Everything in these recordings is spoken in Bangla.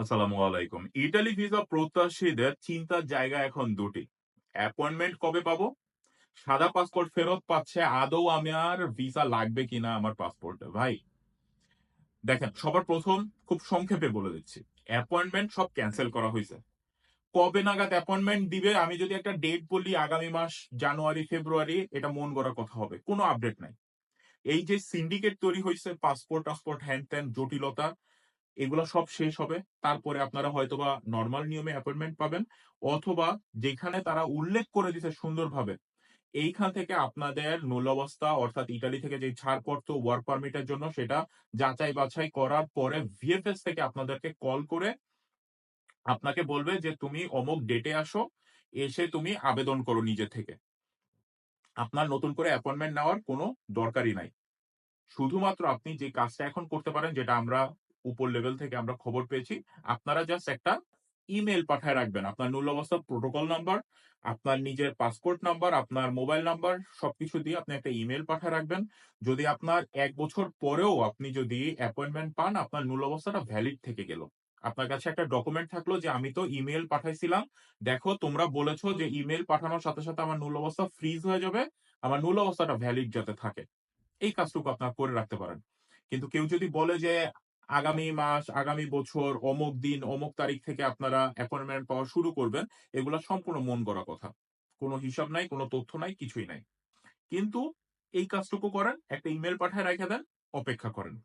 আসসালামু আলাইকুম। ইটালি ভিসা প্রত্যাশীদের চিন্তার জায়গা এখন দুটি। অ্যাপয়েন্টমেন্ট কবে পাবো? সাদা পাসপোর্ট ফেরত পাচ্ছে আদৌ আমার ভিসা লাগবে কিনা আমার পাসপোর্টে? ভাই দেখেন সবার ১ম খুব সংক্ষেপে বলে দিচ্ছি। অ্যাপয়েন্টমেন্ট সব ক্যান্সেল করা হয়েছে কবে নাগাদ অ্যাপয়েন্টমেন্ট দিবে আমি যদি একটা ডেট বলি আগামী মাস জানুয়ারি, ফেব্রুয়ারি এটা মন গড়া কথা হবে। কোনো আপডেট নাই। এই যে সিন্ডিকেট তৈরি হয়েছে পাসপোর্ট-টাসপোর্ট হ্যান-ত্যান জটিলতা এগুলা সব শেষ হবে। তারপরে আপনারা হয়তোবা নর্মাল নিয়মে অ্যাপয়েন্টমেন্ট পাবেন। অথবা যেখানে তারা উল্লেখ করে দিছে সুন্দরভাবে, এইখান থেকে আপনাদের মূল্যাবস্থা অর্থাৎ ইটালি থেকে যে ছাড়পত্র ওয়ার্ক পারমিট এর জন্য সেটা যাচাই-বাছাই করার পরে ভিএফএস থেকে আপনাদেরকে কল করে আপনাকে বলবে যে তুমি অমুক ডেটে আসো, এসে তুমি আবেদন করো নিজে থেকে। আপনার নতুন করে অ্যাপয়েন্টমেন্ট নেওয়ার কোনো দরকারই নাই। শুধুমাত্র আপনি যে কাজটা এখন করতে পারেন যেটা আমরা উপর লেভেল থেকে আমরা খবর পেয়েছি, আপনারা জাস্ট একটা ইমেল পাঠায় রাখবেন। আপনার নূল অবস্থা প্রোটোকল নাম্বার, আপনার নিজের পাসপোর্ট নাম্বার, আপনার মোবাইল নাম্বার সবকিছু দিয়ে আপনি একটা ইমেল পাঠায় রাখবেন। যদি আপনার এক বছর পরেও আপনি যদি অ্যাপয়েন্টমেন্ট পান, আপনার নূল অবস্থাটা ভ্যালিড থেকে গেল। আপনার কাছে একটা ডকুমেন্ট থাকল যে আমি তো ইমেল পাঠাইছিলাম। দেখো তোমরা বলেছ যে ইমেল পাঠানোর সাথে, সাথে আমার নূল অবস্থা ফ্রিজ হয়ে যাবে। আমার নূল অবস্থাটা ভ্যালিড যাতে থাকে। এই কাজটুকু আপনারা করে রাখতে পারেন। কিন্তু কেউ যদি বলে যে আগামী মাস, আগামী বছর, অমুক দিন, অমুক তারিখ থেকে আপনারা অ্যাপয়েন্টমেন্ট পাওয়া শুরু করবেন, এগুলা সম্পূর্ণ মন গড়া কথা। কোন হিসাব নাই, কোন তথ্য নাই, কিছুই নাই। কিন্তু এই কাজটুকু করেন, একটা ইমেইল পাঠায় রেখে দেন, অপেক্ষা করেন।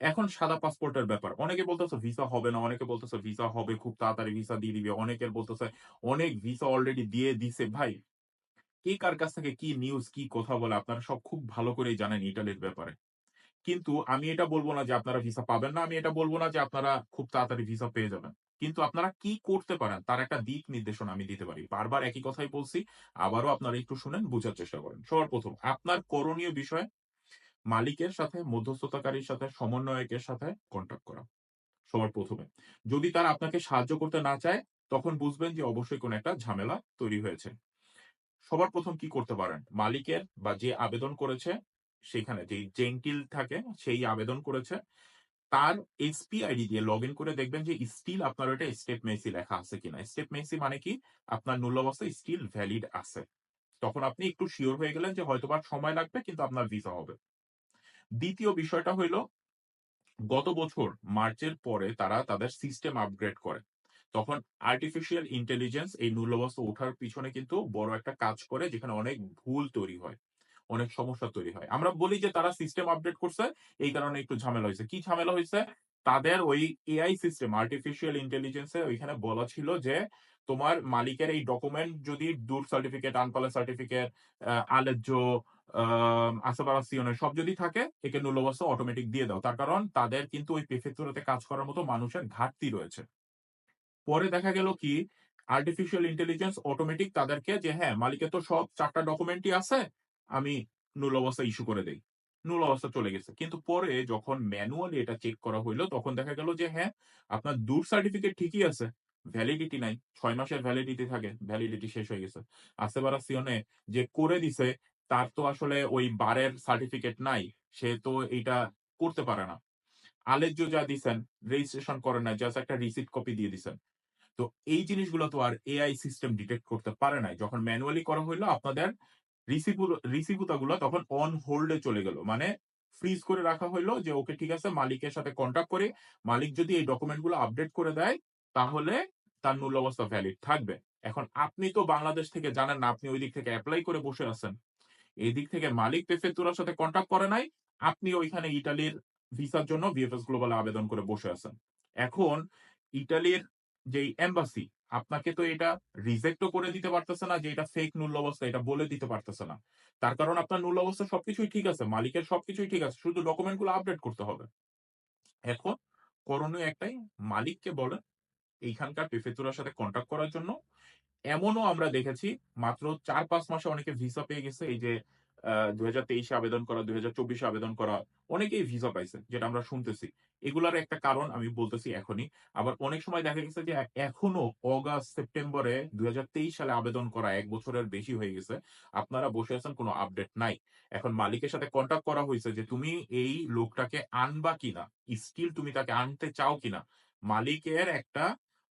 এখন সাদা পাসপোর্টের ব্যাপার। অনেকে বলতেছে ভিসা হবে না, অনেকে বলতেছে ভিসা হবে, খুব তাড়াতাড়ি ভিসা দিয়ে দিবে। অনেকের বলতেছে অনেক ভিসা অলরেডি দিয়ে দিছে। ভাই, কে কার কাছ থেকে কি নিউজ, কি কথা বলে আপনারা সব খুব ভালো করেই জানেন ইটালির ব্যাপারে। কিন্তু আমি এটা বলব না যে আপনারা ভিসা পাবেন না। আমি এটা বলব না যে আপনারা খুব তাড়াতাড়ি ভিসা পেয়ে যাবেন। কিন্তু আপনারা কি করতে পারেন তার একটা দিক নির্দেশনা আমি দিতে পারি। বারবার একই কথাই বলছি। আবারও আপনারা একটু শুনেন, বুঝার চেষ্টা করেন। সবার ১ম আপনার করণীয় বিষয় মালিকের সাথে, মধ্যস্থতাকারীর সাথে, সমন্বয়কের সাথে কনট্যাক্ট করা। সবার প্রথমে যদি তারা আপনাকে সাহায্য করতে না চায়, তখন বুঝবেন যে অবশ্যই কোন একটা ঝামেলা তৈরি হয়েছে। সবার প্রথম কি করতে পারেন? মালিকের বা যে আবেদন করেছে সেখানে যেই জেন্টিল থাকে সেই আবেদন করেছে। তার এসপি আইডি দিয়ে লগইন করে দেখবেন যে স্টিল আপনার ওইটা স্টেপ মেসি লেখা আছে কিনা। স্টেপ মেসি মানে কি? আপনার মূল অবস্থা স্টিল ভ্যালিড আছে। তখন আপনি একটু সিওর হয়ে গেলেন যে হয়তোবা সময় লাগবে, কিন্তু আপনার ভিসা হবে। দ্বিতীয় বিষয়টা হইল, গত বছর মার্চের পরে তারা তাদের সিস্টেম আপগ্রেড করে। তখন আর্টিফিশিয়াল ইন্টেলিজেন্স এই মূল্যবস্তু ওঠার পিছনে কিন্তু বড় একটা কাজ করে, যেখানে অনেক ভুল তৈরি হয়। অনেক সমস্যা তৈরি হয়। আমরা বলি যে তারা সিস্টেম আপডেট করছে, এই কারণে একটু ঝামেলা হয়েছে কি ঝামেলা হয়েছে তাদের ওই এআই সিস্টেম আর্টিফিশিয়াল ইন্টেলিজেন্স ওইখানে বলা ছিল যে তোমার মালিকের এই ডকুমেন্ট যদি দূর সার্টিফিকেট, আনপালা সার্টিফিকেট, আ আলেজ্জো, আ আসেপারাসিওনে সব যদি থাকে একে নুল্লবস্ত অটোমেটিক দিয়ে দাও। তার কারণ তাদের কিন্তু ওই প্রেফেক্টুরাতে কাজ করার মতো মানুষের ঘাটতি রয়েছে। পরে দেখা গেল কি আর্টিফিশিয়াল ইন্টেলিজেন্স অটোমেটিক তাদেরকে যে হ্যাঁ, মালিকের তো সব চারটা ডকুমেন্টই আছে। আমি নুল অবস্থা ইস্যু করে দেই। নুল অবস্থা চলে গেছে। কিন্তু পরে যখন ম্যানুয়ালি এটা চেক করা হইল তখন দেখা গেল যে হ্যাঁ, আপনার দূর সার্টিফিকেট ঠিকই আছে। ভ্যালিডিটি নাই। ছয় মাসের ভ্যালিডিটি থাকে। ভ্যালিডিটি শেষ হয়ে গেছে। আসেপারাসিওনে যে করে দিছে তার তো আসলে ওই বারের সার্টিফিকেট নাই। সে তো এইটা করতে পারে না। আলেজ্জো যা দিছেন রেজিস্ট্রেশন করেন নাই। জাস্ট একটা রিসিট কপি দিয়ে দিছেন। তো এই জিনিসগুলো তো আর এআই সিস্টেম ডিটেক্ট করতে পারে নাই। যখন ম্যানুয়ালি করা হইল আপনাদের রিসিপু রিসিপুতাগুলো তখন অন হোল্ড চলে গেল। মানে ফ্রিজ করে রাখা হইল যে, ওকে, ঠিক আছে, মালিকের সাথে কনট্যাক্ট করে, মালিক যদি এই ডকুমেন্টগুলো আপডেট করে দেয়, তাহলে তার মূল অবস্থা ভ্যালিড থাকবে। এখন আপনি তো বাংলাদেশ থেকে জানেন না, আপনি ওই দিক থেকে এপ্লাই করে বসে আছেন। এদিক থেকে মালিক প্রেফেক্টুরার সাথে কনট্যাক্ট করে নাই। আপনি ওইখানে ইটালির ভিসার জন্য ভিএফএস গ্লোবাল আবেদন করে বসে আছেন। এখন ইটালির যেই এম্বাসি আপনাকে তো এটা রিজেক্ট ও করে দিতে পারতেছে না যে এটা ফেক মূল্য অবস্থা, এটা বলে দিতে পারতেছে না। তার কারণ আপনার মূল্য অবস্থা সবকিছুই ঠিক আছে। মালিকের সবকিছুই ঠিক আছে। শুধু ডকুমেন্টগুলো আপডেট করতে হবে। এখন করণীয় একটাই, মালিককে বলেন এইখানকার প্রেফেক্টুরার সাথে কনট্যাক্ট করার জন্য। এমনও আমরা দেখেছি, মাত্র ৪-৫ মাসে অনেকে ভিসা পেয়ে গেছে। এই যে আ ২০২৩ এ আবেদন করা, ২০২৪ এ আবেদন করা অনেকেই ভিসা পাইছে। যেটা আমরা শুনতেছি। এগুলার একটা কারণ আমি বলতেছি এখনই। আবার অনেক সময় দেখা গেছে যে এখনও অগাস্ট, সেপ্টেম্বরে ২০২৩ সালে আবেদন করা ১ বছরের বেশি হয়ে গেছে। আপনারা বসে আছেন কোন আপডেট নাই। এখন মালিকের সাথে কনট্যাক্ট করা হয়েছে যে তুমি এই লোকটাকে আনবা কিনা? স্টিল তুমি তাকে আনতে চাও কিনা? মালিকের একটা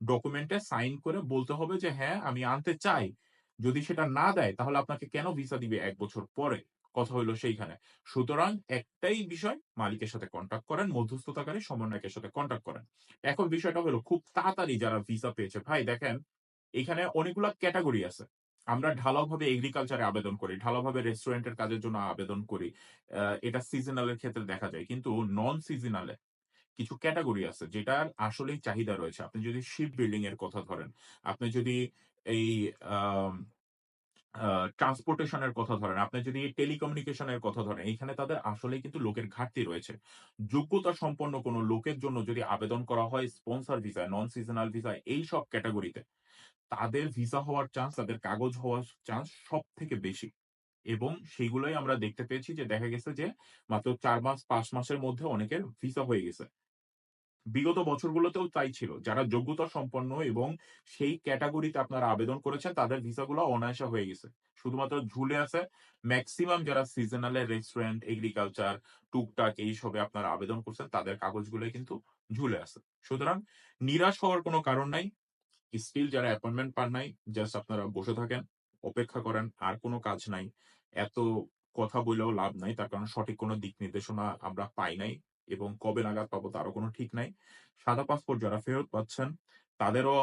ডকুমেন্টে সাইন করে বলতে হবে যে, "হ্যাঁ, আমি আনতে চাই।" যদি সেটা না দেয় তাহলে আপনাকে কেন ভিসা দিবে এক বছর পরে? কথা হইল সেইখানে। সুতরাং একটাই বিষয় মালিকের সাথে কন্ট্যাক্ট করেন, মধ্যস্থতাকারী সমন্বয়কের সাথে কনট্যাক্ট করেন। এখন বিষয়টা হলো খুব তাড়াতাড়ি যারা ভিসা পেয়েছে, ভাই দেখেন এখানে অনেকগুলা ক্যাটাগরি আছে। আমরা ঢালাওভাবে এগ্রিকালচারে আবেদন করি, ঢালাওভাবে রেস্টুরেন্টের কাজের জন্য আবেদন করি। এটা সিজনাল এর ক্ষেত্রে দেখা যায়। কিন্তু নন সিজনাল কিছু ক্যাটাগরি আছে যেটার আসলেই চাহিদা রয়েছে। আপনি যদি শিপ বিল্ডিং এর কথা ধরেন, আপনি যদি এই আম আ ট্রান্সপোর্টেশন এর কথা ধরেন, আপনি যদি টেলিকমিউনিকেশন এর কথা ধরেন, এইখানে তাদের আসলে কিন্তু লোকের ঘাটতি রয়েছে। যোগ্যতা সম্পন্ন কোন লোকের জন্য যদি আবেদন করা হয় sponsor visa, non seasonal visa এইসব ক্যাটাগরিতে তাদের ভিসা হওয়ার চান্স, তাদের কাগজ হওয়ার চান্স সব থেকে বেশি। এবং সেগুলোই আমরা দেখতে পেয়েছি যে দেখা গেছে যে মাত্র চার মাস পাঁচ মাসের মধ্যে অনেকের ভিসা হয়ে গেছে। বিগত বছরগুলোতেও তাই ছিল। যারা যোগ্যতা সম্পন্ন এবং সেই ক্যাটাগরিতে আপনারা আবেদন করেছেন তাদের ভিসাগুলো অনায়াসে হয়ে গেছে। শুধুমাত্র ঝুলে আছে ম্যাক্সিমাম যারা সিজনাল রেস্টুরেন্ট, এগ্রিকালচার, টুকটাক এইসবে আপনারা আবেদন করছেন তাদের কাগজগুলোই কিন্তু ঝুলে আছে। সুতরাং নিরাশ হওয়ার কোন কারণ নাই। স্টিল যারা অ্যাপয়েন্টমেন্ট পান নাই, জাস্ট আপনারা বসে থাকেন, অপেক্ষা করেন। আর কোনো কাজ নাই। এত কথা বইলেও লাভ নাই। তার কারণ সঠিক কোন দিক নির্দেশনা আমরা পাই নাই এবং কবে নাগাদ পাবো তারও কোনো ঠিক নাই। সাদা পাসপোর্ট যারা ফেরত পাচ্ছেন, তাদেরও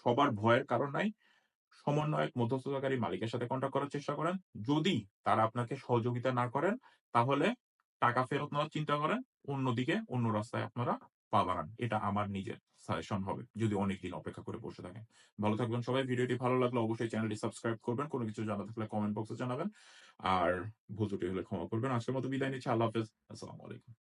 সবার ভয়ের কারণ নাই। সমন্বয়ক, মধ্যস্থতাকারী মালিকের সাথে কনট্যাক্ট করার চেষ্টা করেন। যদি তারা আপনাকে সহযোগিতা না করেন, তাহলে টাকা ফেরত নেওয়ার চিন্তা করেন। অন্যদিকে অন্য রাস্তায় আপনারা পা বাড়ান। এটা আমার নিজের সাজেশন হবে। যদি অনেকদিন অপেক্ষা করে বসে থাকেন। ভালো থাকবেন সবাই। ভিডিওটি ভালো লাগলে অবশ্যই চ্যানেলটি সাবস্ক্রাইব করবেন। কোনো কিছু জানা থাকলে কমেন্ট বক্সে জানাবেন। আর ত্রুটি হলে ক্ষমা করবেন। আজকের মতো বিদায় নিচ্ছি। আল্লাহ হাফেজ। আসসালামু আলাইকুম।